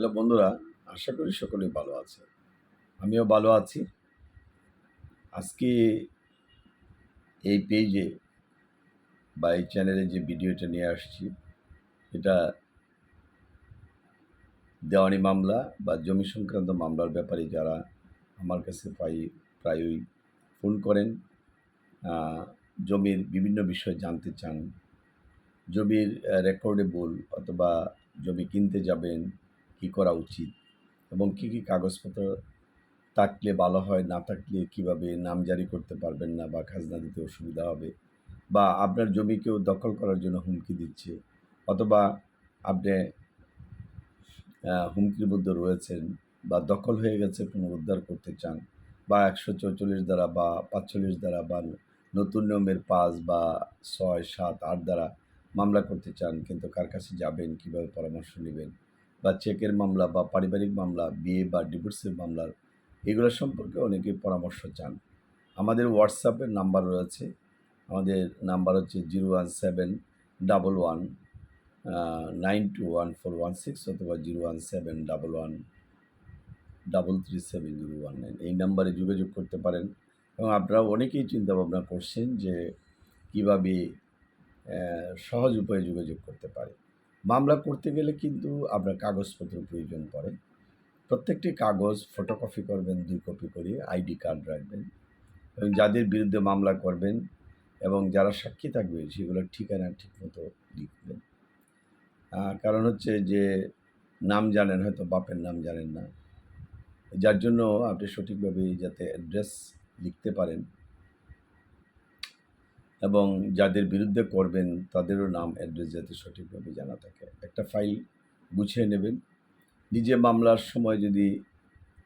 Hello বন্ধুরা, আশা করি সকলেই ভালো আছে আমিও ভালো আছি। আজকে এই পেজে বা এই চ্যানেলে যে ভিডিওটা নিয়ে আসছি, এটা দেওয়ানি মামলা বা জমি সংক্রান্ত মামলার ব্যাপারে যারা আমার কাছে প্রায়, প্রায়ই ফোন করেন জমির বিভিন্ন বিষয় জানতে চান, জমির রেকর্ডে রেকর্ডেবল অথবা জমি কিনতে যাবেন কি করা উচিত? এবং কি কি কাগজপত্র থাকলে ভালো হয়, না থাকলে কীভাবে নাম জারি করতে পারবেন না বা খাজনা দিতে অসুবিধা হবে? বা আপনার জমি কেউ দখল করার জন্য হুমকি দিচ্ছে? অথবা আপনি হুমকির মধ্যে রয়েছেন বা দখল হয়ে গেছে পুনরুদ্ধার করতে চান বা একশো চৌচল্লিশ দ্বারা বা পাঁচচল্লিশ দ্বারা বা নতুন নিয়মের পাঁচ বা ছয়, সাত, আট দ্বারা মামলা করতে চান কিন্তু কার কাছে যাবেন, কীভাবে পরামর্শ নেবেন? বা চেকের মামলা বা পারিবারিক মামলা, বিয়ে বা ডিভোর্সের মামলার এগুলো সম্পর্কে অনেকে পরামর্শ চান। আমাদের হোয়াটসঅ্যাপের নাম্বার রয়েছে। আমাদের নাম্বার হচ্ছে zero one seven double one nine two one four one six অথবা zero one seven double one double three seven zero one nine এই নাম্বারে যোগাযোগ করতে পারেন এবং আপনারা অনেকেই চিন্তাভাবনা করছেন যে কীভাবে সহজ উপায়ে যোগাযোগ করতে পারে। মামলা করতে গেলে কিন্তু আপনার কাগজপত্র প্রয়োজন পড়ে। প্রত্যেকটি কাগজ ফটোকপি করবেন, দুই কপি করে আইডি কার্ড রাখবেন এবং যাদের বিরুদ্ধে মামলা করবেন এবং যারা সাক্ষী থাকবে সেগুলোর ঠিকানা ঠিকমতো লিখবেন। কারণ হচ্ছে যে নাম জানেন, হয়তো বাপের নাম জানেন না। যার জন্য আপনি সঠিকভাবে যাতে অ্যাড্রেস লিখতে পারেন। এবং যাদের বিরুদ্ধে করবেন তাদেরও নাম অ্যাড্রেস যাতে সঠিকভাবে জানা থাকে। একটা ফাইল গুছিয়ে নেবেন। নিজে মামলার সময় যদি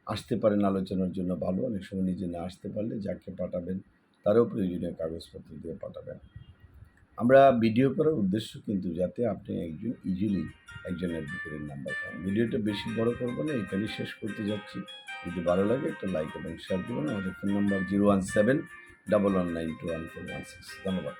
আসতে পারেন আলোচনার জন্য ভালো অনেক সময় নিজে না আসতে পারলে যাকে পাঠাবেন তারও প্রয়োজনীয় কাগজপত্র দিয়ে পাঠাবেন। আমরা ভিডিও করার উদ্দেশ্য কিন্তু যাতে আপনি একজন ইজিলি একজন অ্যাডভোকেটের নাম্বার পান। ভিডিওটা বেশি বড় করব না এখানেই শেষ করতে যাচ্ছি। যদি ভালো লাগে একটা লাইক এবং শেয়ার দেবেন আমাদের phone number zero one seven double one nine two one four one six ধন্যবাদ।